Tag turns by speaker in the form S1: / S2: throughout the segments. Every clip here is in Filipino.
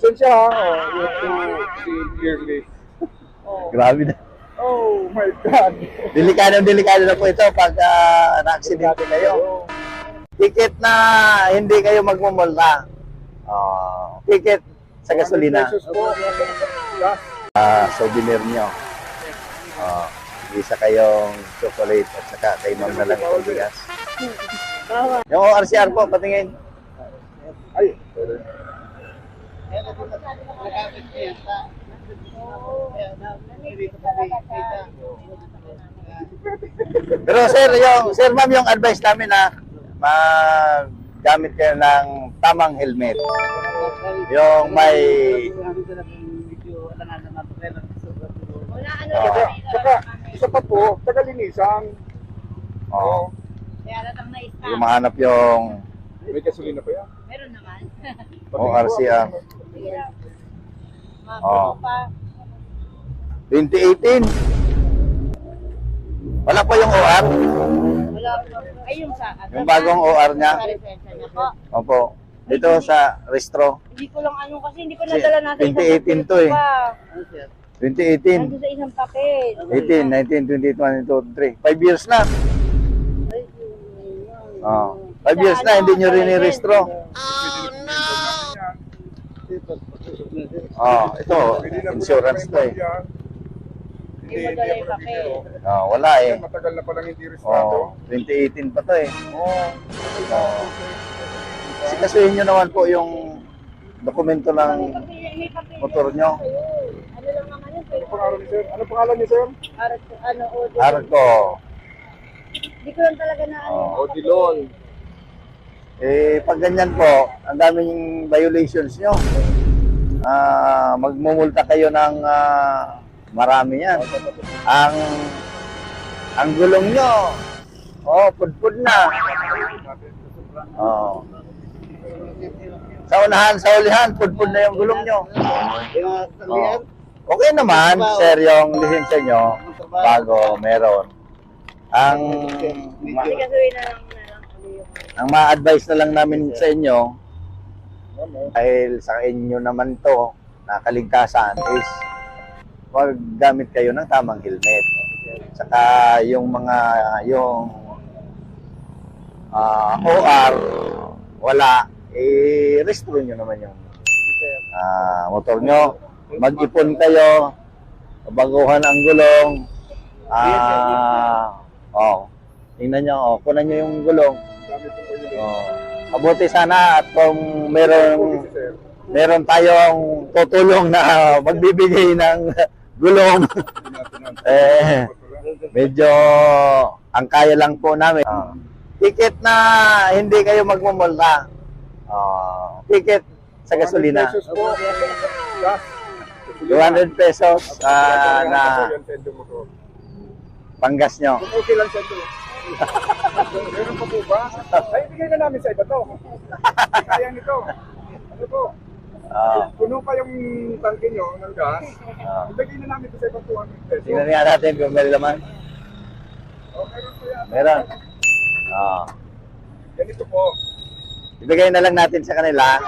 S1: Pasensya ha. Oh, yung to si Yearly.
S2: Grabe na.
S1: Oh my God.
S2: Delikado, delikado na po ito pag uh, na-aksidente kayo. Ticket na hindi kayo magmumulta. Ah, ticket sa gasolina. Ah, souvenir nyo. Ah, isa kayong chocolate at saka kay ma'am na lang itong bigas. Yung ORCR po, patingin. Pero sir, yung, sir ma'am, yung advice namin na maggamit kayo ng tamang helmet. Yung may
S3: Wala ano
S2: Ah.
S1: Saka, saka, isa pa po, tagalinisan.
S2: oh,
S3: Kaya latang na-stop.
S2: yung mahanap yung
S1: May gasolina pa yan.
S3: Meron naman.
S2: ORCR.
S3: Mga
S2: Oh.
S3: pa.
S2: 2018. Wala pa yung OR.
S3: Wala pa. Ay, yung sa...
S2: Yung bagong OR niya.
S3: Sa niya po.
S2: Opo. Dito sa restro.
S3: Hindi ko lang ano kasi hindi ko nadala natin
S2: 2018 to eh. 2018.
S3: Nandun sa isang papel.
S2: 18, 19, 20, 21, 22, 23. 5 years na. Oh. 5 years na, hindi nyo rin i-restro. Oh, ito,
S1: na po
S2: insurance to eh.
S3: Hindi dala yung papel.
S2: Oh, wala eh.
S1: Matagal na palang hindi restrado.
S2: Oh, 2018 pa to eh.
S1: Oh.
S2: Oh. Kasi kasuhin nyo naman po yung dokumento ng motor nyo.
S3: Ano lang naman yun?
S1: Ano pangalan ni sir? Ano pangalan ni sir?
S3: Arat, ano, o,
S2: Arco.
S3: Hindi ko lang talaga na ano.
S2: Oh.
S1: Odilon.
S2: Eh, pag ganyan po, ang daming violations nyo. Ah, magmumulta kayo ng ah, marami yan. Ang ang gulong nyo, oh, pudpud na. Oh. Sa unahan, sa ulihan, pudpud na yung gulong nyo. Oh. Okay naman, sir, yung lisensya nyo, bago meron. Ang
S3: Hindi lang
S2: ang ma-advise na lang namin sa inyo, dahil sa inyo naman to, na kaligtasan, is maggamit kayo ng tamang helmet. Saka yung mga, yung ah, OR, wala, eh, restro nyo naman yung ah, motor nyo. Mag-ipon kayo, baguhan ang gulong, ah, oh, tingnan nyo, oh, kunan nyo yung gulong. Oh. Mabuti sana at kung meron meron tayong tutulong na magbibigay ng gulong. eh, medyo ang kaya lang po namin. Ah. ticket na hindi kayo magmumulta. Ah, ticket sa gasolina.
S1: Pesos po. Gas.
S2: 200 pesos ah, na panggas nyo.
S1: Okay lang sendo. Meron pa po ba? Ay, bigay na namin sa iba to. Kaya nito. Ano po?
S2: Ah,
S1: Puno pa yung tangke nyo ng gas.
S2: ah.
S1: Ibigay na namin sa ibang 200 pesos.
S2: Tingnan nga natin kung meron naman.
S1: Oh, meron po yan.
S2: Meron. Ah.
S1: Ganito po.
S2: Ibigay na lang natin sa kanila.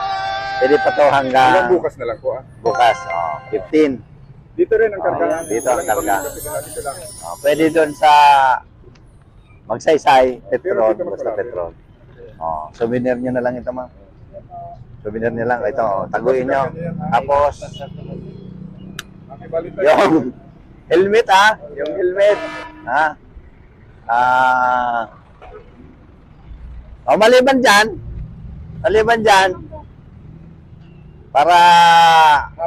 S2: Pwede pa to hanggang
S1: Hanggang bukas na lang po ah.
S2: bukas. Oh, 15.
S1: Dito rin ang karga.
S2: Oh, dito ang karga. Oh, pwede doon sa magsaysay, petrol, basta petrol. Oh, souvenir nyo na lang ito, ma'am. Souvenir nyo lang. Ito, oh, taguin nyo. Tapos, yung helmet, ha? Yung helmet. Ha? Ah... oh, maliban dyan, maliban dyan, para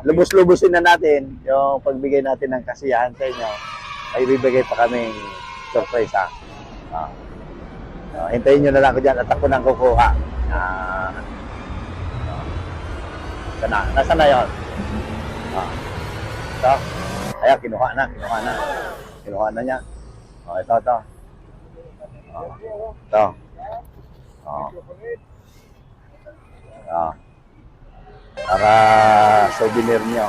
S2: lubos-lubusin na natin yung pagbigay natin ng kasiyahan sa inyo, ay bibigay pa kaming surprise ha. Ah. Ah, hintayin nyo na lang ako dyan at ako nang kukuha. Ah. Sana, nasaan na yun? Ah. Ito. Ayan, kinuha na, kinuha na. Kinuha na niya. Oh, ito, ito. Oh. Ito. Oh. Oh. Para souvenir niyo.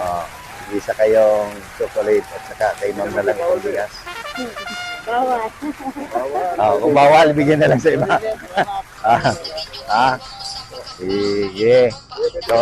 S2: Oh. Isa kayong chocolate at saka kay ma'am na lang itong bigas.
S3: Bawal.
S2: Oh, kung bawal, bigyan na lang sa iba. ah, ah, Sige. So,